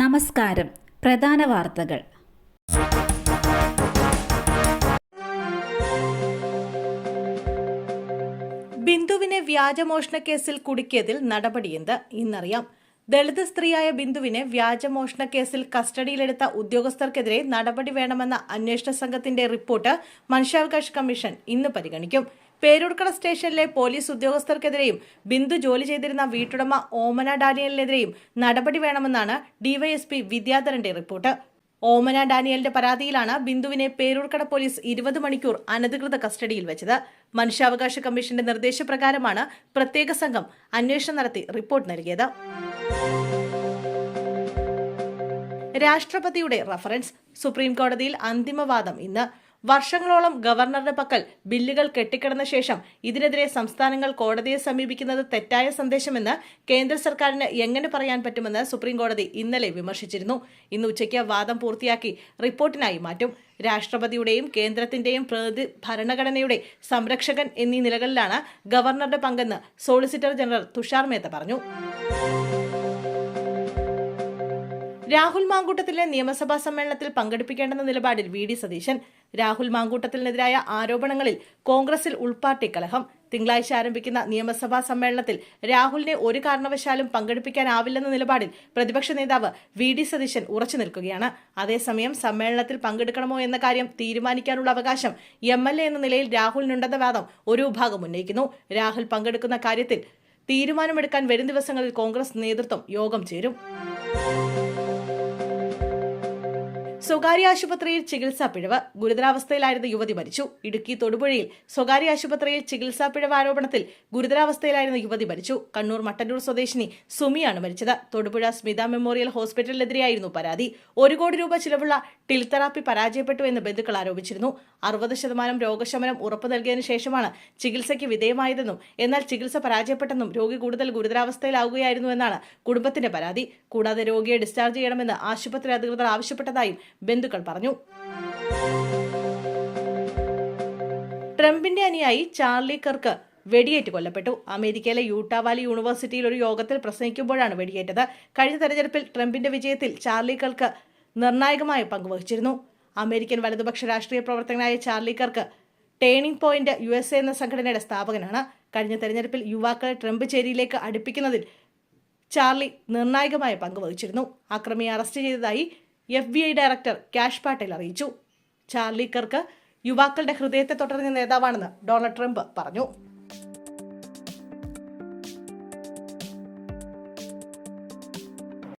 നമസ്കാരം. പ്രധാന വാർത്തകൾ. ബിന്ദുവിനെ വ്യാജമോഷണ കേസിൽ കുടുക്കിയതിൽ നടപടിയെന്ത്? ഇന്നറിയാം. ദളിത് സ്ത്രീയായ ബിന്ദുവിനെ വ്യാജമോഷണ കേസിൽ കസ്റ്റഡിയിലെടുത്ത ഉദ്യോഗസ്ഥർക്കെതിരെ നടപടി വേണമെന്ന അന്വേഷണ സംഘത്തിന്റെ റിപ്പോർട്ട് മനുഷ്യാവകാശ കമ്മീഷൻ ഇന്ന് പരിഗണിക്കും. പേരൂർക്കട സ്റ്റേഷനിലെ പോലീസ് ഉദ്യോഗസ്ഥർക്കെതിരെയും ബിന്ദു ജോലി ചെയ്തിരുന്ന വീട്ടുടമ ഓമന ഡാനിയലിനെതിരെയും നടപടി വേണമെന്നാണ് ഡിവൈഎസ്പി വിദ്യാധരന്റെ റിപ്പോർട്ട്. ഓമന ഡാനിയലിന്റെ പരാതിയിലാണ് ബിന്ദുവിനെ പേരൂർക്കട പോലീസ് ഇരുപത് മണിക്കൂർ അനധികൃത കസ്റ്റഡിയിൽ വെച്ചത്. മനുഷ്യാവകാശ കമ്മീഷന്റെ നിർദ്ദേശപ്രകാരമാണ് പ്രത്യേക സംഘം അന്വേഷണം നടത്തി റിപ്പോർട്ട് നൽകിയത്. രാഷ്ട്രപതിയുടെ റഫറൻസ് സുപ്രീം കോടതിയിൽ അന്തിമവാദം. ഇന്ന് വർഷങ്ങളോളം ഗവർണറുടെ പക്കൽ ബില്ലുകൾ കെട്ടിക്കിടന്ന ശേഷം ഇതിനെതിരെ സംസ്ഥാനങ്ങൾ കോടതിയെ സമീപിക്കുന്നത് തെറ്റായ സന്ദേശമെന്ന് കേന്ദ്ര സർക്കാരിന് എങ്ങനെ പറയാൻ പറ്റുമെന്ന് സുപ്രീം കോടതി ഇന്നലെ വിമർശിച്ചിരുന്നു. ഇന്ന് ഉച്ചയ്ക്ക് വാദം പൂർത്തിയാക്കി റിപ്പോർട്ടിനായി മാറ്റും. രാഷ്ട്രപതിയുടെയും കേന്ദ്രത്തിന്റെയും പ്രതി ഭരണഘടനയുടെ സംരക്ഷകൻ എന്നീ നിലകളിലാണ് ഗവർണറുടെ പങ്കെന്ന് സോളിസിറ്റർ ജനറൽ തുഷാർ മേത്ത പറഞ്ഞു. രാഹുൽ മാങ്കൂട്ടത്തിലെ നിയമസഭാ സമ്മേളനത്തിൽ പങ്കെടുപ്പിക്കേണ്ടെന്ന നിലപാടിൽ വി ഡി സതീശൻ. രാഹുൽ മാങ്കൂട്ടത്തിനെതിരായ ആരോപണങ്ങളിൽ കോൺഗ്രസിൽ ഉൾപാർട്ടി കലഹം. തിങ്കളാഴ്ച ആരംഭിക്കുന്ന നിയമസഭാ സമ്മേളനത്തിൽ രാഹുലിനെ ഒരു കാരണവശാലും പങ്കെടുപ്പിക്കാനാവില്ലെന്ന നിലപാടിൽ പ്രതിപക്ഷ നേതാവ് വി ഡി സതീശൻ ഉറച്ചു നിൽക്കുകയാണ്. അതേസമയം സമ്മേളനത്തിൽ പങ്കെടുക്കണമോ എന്ന കാര്യം തീരുമാനിക്കാനുള്ള അവകാശം എം എൽ എ എന്ന നിലയിൽ രാഹുലിനുണ്ടെന്ന വാദം ഒരു വിഭാഗം ഉന്നയിക്കുന്നു. രാഹുൽ പങ്കെടുക്കുന്ന കാര്യത്തിൽ തീരുമാനമെടുക്കാൻ വരും ദിവസങ്ങളിൽ കോൺഗ്രസ് നേതൃത്വം യോഗം ചേരും. സ്വകാര്യ ആശുപത്രിയിൽ ചികിത്സാ പിഴവ്. ഗുരുതരാവസ്ഥയിലായിരുന്ന യുവതി മരിച്ചു. ഇടുക്കി തൊടുപുഴയിൽ സ്വകാര്യ ആശുപത്രിയിൽ ചികിത്സാ പിഴവ് ആരോപണത്തിൽ ഗുരുതരാവസ്ഥയിലായിരുന്ന യുവതി മരിച്ചു. കണ്ണൂർ മട്ടന്നൂർ സ്വദേശിനി സുമിയാണ് മരിച്ചത്. തൊടുപുഴ സ്മിത മെമ്മോറിയൽ ഹോസ്പിറ്റലിനെതിരെയായിരുന്നു പരാതി. ഒരു കോടി രൂപ ചിലവുള്ള ടിൽ തെറാപ്പി പരാജയപ്പെട്ടു എന്ന് ബന്ധുക്കൾ ആരോപിച്ചിരുന്നു. അറുപത് ശതമാനം രോഗശമനം ഉറപ്പു നൽകിയതിനു ശേഷമാണ് ചികിത്സയ്ക്ക് വിധേയമായതെന്നും എന്നാൽ ചികിത്സ പരാജയപ്പെട്ടെന്നും രോഗി കൂടുതൽ ഗുരുതരാവസ്ഥയിലാവുകയായിരുന്നുവെന്നാണ് കുടുംബത്തിന്റെ പരാതി. കൂടാതെ രോഗിയെ ഡിസ്ചാർജ് ചെയ്യണമെന്ന് ആശുപത്രി അധികൃതർ ആവശ്യപ്പെട്ടതായും ബന്ധുക്കൾ പറഞ്ഞു. ട്രംപിന്റെ അനിയായി ചാർലി കർക്ക് വെടിയേറ്റ് കൊല്ലപ്പെട്ടു. അമേരിക്കയിലെ യൂട്ടാവാലി യൂണിവേഴ്സിറ്റിയിൽ ഒരു യോഗത്തിൽ പ്രസംഗിക്കുമ്പോഴാണ് വെടിയേറ്റത്. കഴിഞ്ഞ തെരഞ്ഞെടുപ്പിൽ ട്രംപിന്റെ വിജയത്തിൽ ചാർലി കർക്ക് നിർണായകമായ പങ്കുവഹിച്ചിരുന്നു അമേരിക്കൻ വലതുപക്ഷ രാഷ്ട്രീയ പ്രവർത്തകനായ Charlie Kirk turning point U S A എന്ന സംഘടനയുടെ സ്ഥാപകനാണ്. കഴിഞ്ഞ തെരഞ്ഞെടുപ്പിൽ യുവാക്കളെ ട്രംപ് ചേരിയിലേക്ക് അടുപ്പിക്കുന്നതിൽ ചാർലി നിർണായകമായ പങ്കുവഹിച്ചിരുന്നു അക്രമിയെ അറസ്റ്റ് ചെയ്തതായി F B I director Kash Patel അറിയിച്ചു. ചാർലി കർക്ക് യുവാക്കളുടെ ഹൃദയത്തെ തുടർന്ന നേതാവാണെന്ന് ഡൊണാൾഡ് ട്രംപ് പറഞ്ഞു.